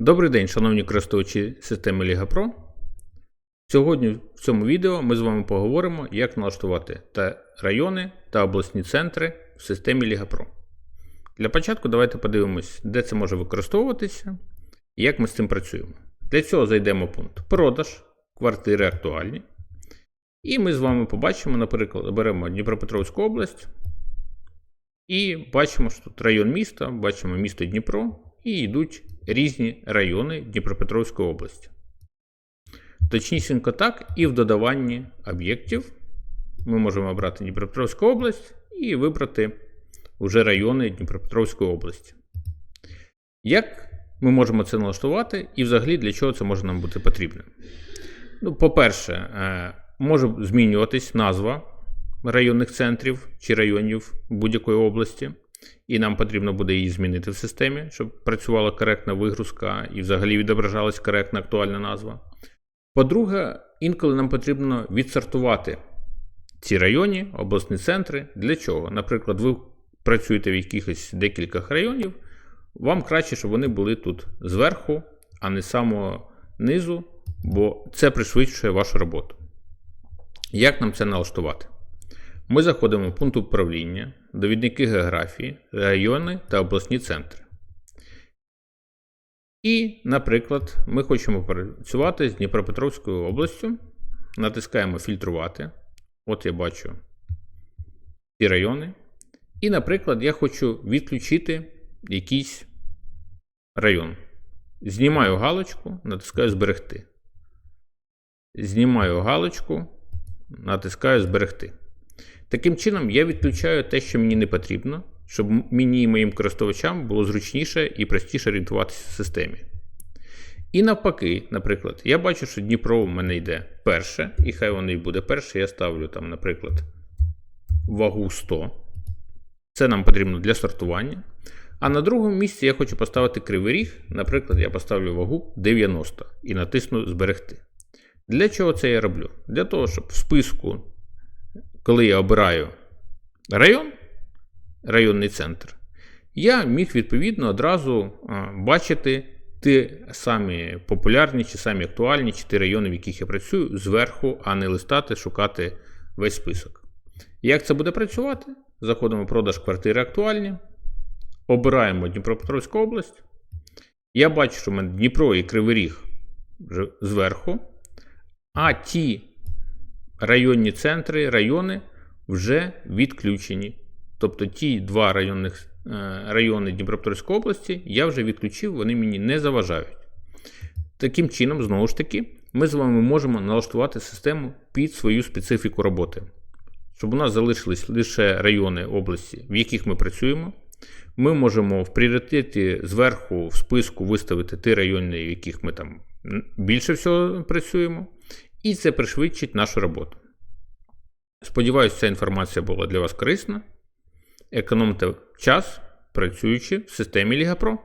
Добрий день, шановні користувачі системи Liga Pro. Сьогодні в цьому відео ми з вами поговоримо, як налаштувати та райони та обласні центри в системі Liga Pro. Для початку давайте подивимось, де це може використовуватися і як ми з цим працюємо. Для цього зайдемо в пункт Продаж, квартири актуальні. І ми з вами побачимо, наприклад, беремо Дніпропетровську область. І бачимо, що тут район міста, бачимо місто Дніпро і йдуть різні райони Дніпропетровської області. Точнісінько так, і в додаванні об'єктів ми можемо обрати Дніпропетровську область і вибрати вже райони Дніпропетровської області. Як ми можемо це налаштувати і взагалі для чого це може нам бути потрібно? Ну, по-перше, е, може змінюватись назва районних центрів чи районів будь-якої області, і нам потрібно буде її змінити в системі, щоб працювала коректна вигрузка і взагалі відображалась коректна актуальна назва. По-друге, інколи нам потрібно відсортувати ці районі, обласні центри. Для чого? Наприклад, ви працюєте в якихось декількох районів, вам краще, щоб вони були тут зверху, а не з самого низу, бо це пришвидшує вашу роботу. Як нам це налаштувати? Ми заходимо в пункт управління, довідники географії, райони та обласні центри. І, наприклад, ми хочемо працювати з Дніпропетровською областю. Натискаємо фільтрувати. От я бачу ці райони. І, наприклад, я хочу відключити якийсь район. Знімаю галочку, натискаю зберегти. Знімаю галочку, натискаю зберегти. Таким чином, я відключаю те, що мені не потрібно, щоб мені і моїм користувачам було зручніше і простіше орієнтуватися в системі. І навпаки, наприклад, я бачу, що Дніпро в мене йде перше, і хай воно і буде перше. Я ставлю там, наприклад, вагу 100. Це нам потрібно для сортування. А на другому місці я хочу поставити кривий ріг. Наприклад, я поставлю вагу 90 і натисну Зберегти. Для чого це я роблю? Для того, щоб в списку, коли я обираю район, районний центр, я міг відповідно одразу бачити ті самі популярні чи самі актуальні, чи ті райони, в яких я працюю, зверху, а не листати, шукати весь список. Як це буде працювати? Заходимо в продаж квартири актуальні, обираємо Дніпропетровську область. Я бачу, що в мене Дніпро і Кривий Ріг зверху, а ті районні центри, райони вже відключені. Тобто ті два районних е, райони Дніпропетровської області я вже відключив, вони мені не заважають. Таким чином, знову ж таки, ми з вами можемо налаштувати систему під свою специфіку роботи. Щоб у нас залишились лише райони області, в яких ми працюємо. Ми можемо в пріоритеті зверху в списку виставити ті райони, в яких ми там більше всього працюємо. І це пришвидшить нашу роботу. Сподіваюсь, ця інформація була для вас корисна. Економте час, працюючи в системі Ліга Pro.